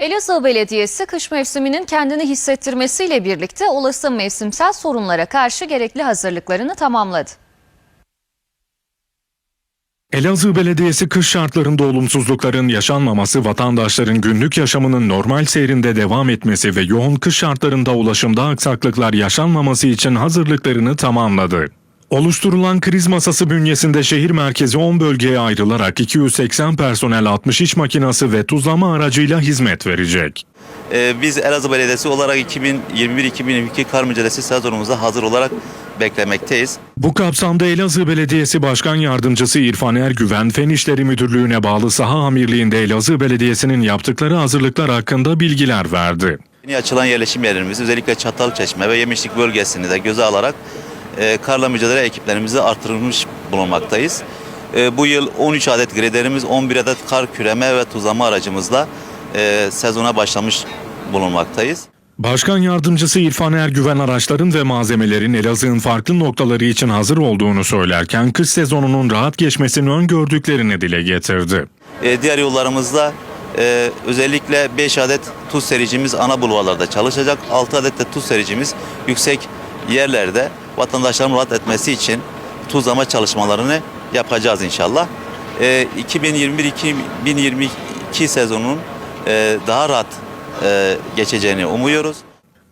Elazığ Belediyesi kış mevsiminin kendini hissettirmesiyle birlikte olası mevsimsel sorunlara karşı gerekli hazırlıklarını tamamladı. Elazığ Belediyesi kış şartlarında olumsuzlukların yaşanmaması, vatandaşların günlük yaşamının normal seyrinde devam etmesi ve yoğun kış şartlarında ulaşımda aksaklıklar yaşanmaması için hazırlıklarını tamamladı. Oluşturulan kriz masası bünyesinde şehir merkezi 10 bölgeye ayrılarak 280 personel 60 iş makinası ve tuzlama aracıyla hizmet verecek. Ee, Biz Elazığ Belediyesi olarak 2021-2022 kar mücadelesi sezonumuza hazır olarak beklemekteyiz. Bu kapsamda Elazığ Belediyesi Başkan Yardımcısı İrfan Ergüven, Fen İşleri Müdürlüğü'ne bağlı saha amirliğinde Elazığ Belediyesi'nin yaptıkları hazırlıklar hakkında bilgiler verdi. Yeni açılan yerleşim yerlerimiz özellikle Çatalçeşme ve Yemişlik bölgesini de göze alarak e, karla mücadele ekiplerimizi artırılmış bulunmaktayız. E, bu yıl 13 adet graderimiz, 11 adet kar küreme ve tuzlama aracımızla e, sezona başlamış bulunmaktayız. Başkan Yardımcısı İrfan Ergüven araçların ve malzemelerin Elazığ'ın farklı noktaları için hazır olduğunu söylerken kış sezonunun rahat geçmesini öngördüklerini dile getirdi. E, diğer yollarımızda e, özellikle 5 adet tuz sericimiz ana bulvarlarda çalışacak. 6 adet de tuz sericimiz yüksek yerlerde vatandaşların rahat etmesi için tuzlama çalışmalarını yapacağız inşallah. E, 2021-2022 sezonunun e, daha rahat e, geçeceğini umuyoruz.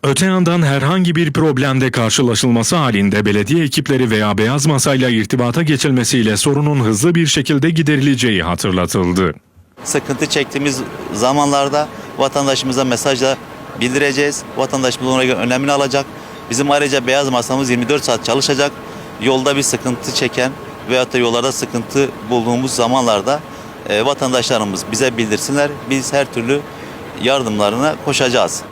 Öte yandan herhangi bir problemde karşılaşılması halinde belediye ekipleri veya beyaz masayla irtibata geçilmesiyle sorunun hızlı bir şekilde giderileceği hatırlatıldı. sıkıntı çektiğimiz zamanlarda vatandaşımıza mesajla bildireceğiz. Vatandaşımız ona göre önlemini alacak. Bizim ayrıca beyaz masamız 24 saat çalışacak. Yolda bir sıkıntı çeken veyahut da yollarda sıkıntı bulduğumuz zamanlarda e, vatandaşlarımız bize bildirsinler. Biz her türlü yardımlarına koşacağız.